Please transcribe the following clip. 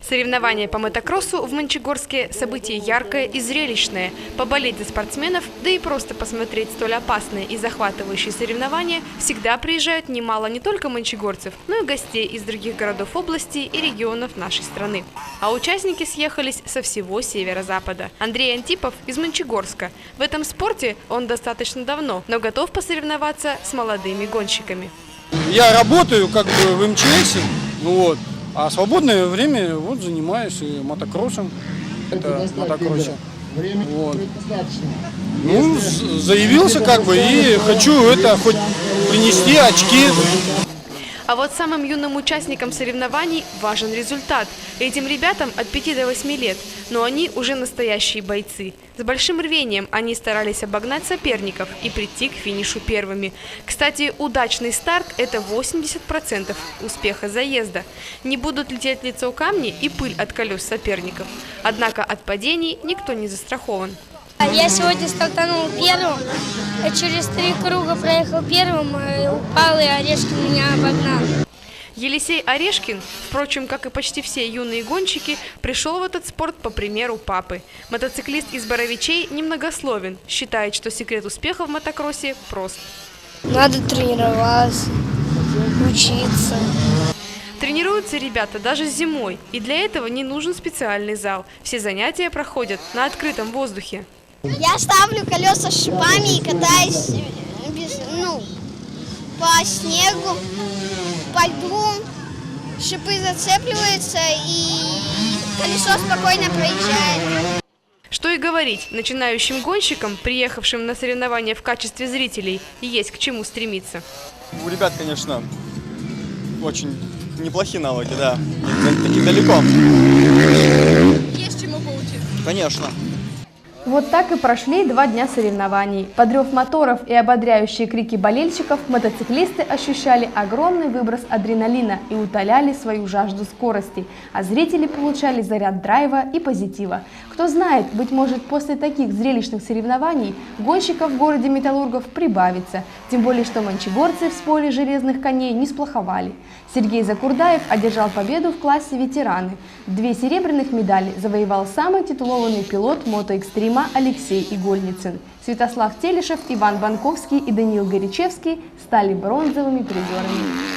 Соревнования по мотокроссу в Мончегорске – событие яркое и зрелищное. Поболеть за спортсменов, да и просто посмотреть столь опасные и захватывающие соревнования всегда приезжают немало не только мончегорцев, но и гостей из других городов области и регионов нашей страны. А участники съехались со всего северо-запада. Андрей Антипов из Мончегорска. В этом спорте он достаточно давно, но готов посоревноваться с молодыми гонщиками. Я работаю как бы в МЧС, вот, а свободное время вот занимаюсь и мотокроссом. Это мотокроссе. Вот. Ну, заявился как бы и хочу это хоть принести очки. А вот самым юным участникам соревнований важен результат. Этим ребятам от 5 до 8 лет, но они уже настоящие бойцы. С большим рвением они старались обогнать соперников и прийти к финишу первыми. Кстати, удачный старт – это 80% успеха заезда. Не будут лететь лицо камни и пыль от колес соперников. Однако от падений никто не застрахован. Я сегодня стартанул первым, а через три круга проехал первым, и упал, и Орешкин меня обогнал. Елисей Орешкин, впрочем, как и почти все юные гонщики, пришел в этот спорт по примеру папы. Мотоциклист из Боровичей немногословен, считает, что секрет успеха в мотокроссе прост. Надо тренироваться, учиться. Тренируются ребята даже зимой, и для этого не нужен специальный зал. Все занятия проходят на открытом воздухе. Я ставлю колеса шипами и катаюсь э, без, ну, по снегу, по льду. Шипы зацепливаются и колесо спокойно проезжает. Что и говорить, начинающим гонщикам, приехавшим на соревнования в качестве зрителей, есть к чему стремиться. У ребят, конечно, очень неплохие навыки, да. И Таки далеко. Есть чему поучиться. Конечно. Вот так и прошли два дня соревнований. Под рев моторов и ободряющие крики болельщиков мотоциклисты ощущали огромный выброс адреналина и утоляли свою жажду скорости, а зрители получали заряд драйва и позитива. Кто знает, быть может после таких зрелищных соревнований гонщиков в городе Металлургов прибавится, тем более что манчегорцы в споре железных коней не сплоховали. Сергей Закурдаев одержал победу в классе ветераны. Две серебряных медали завоевал самый титулованный пилот мотоэкстрима Алексей Игольницын. Святослав Телешев, Иван Банковский и Даниил Горячевский стали бронзовыми призерами.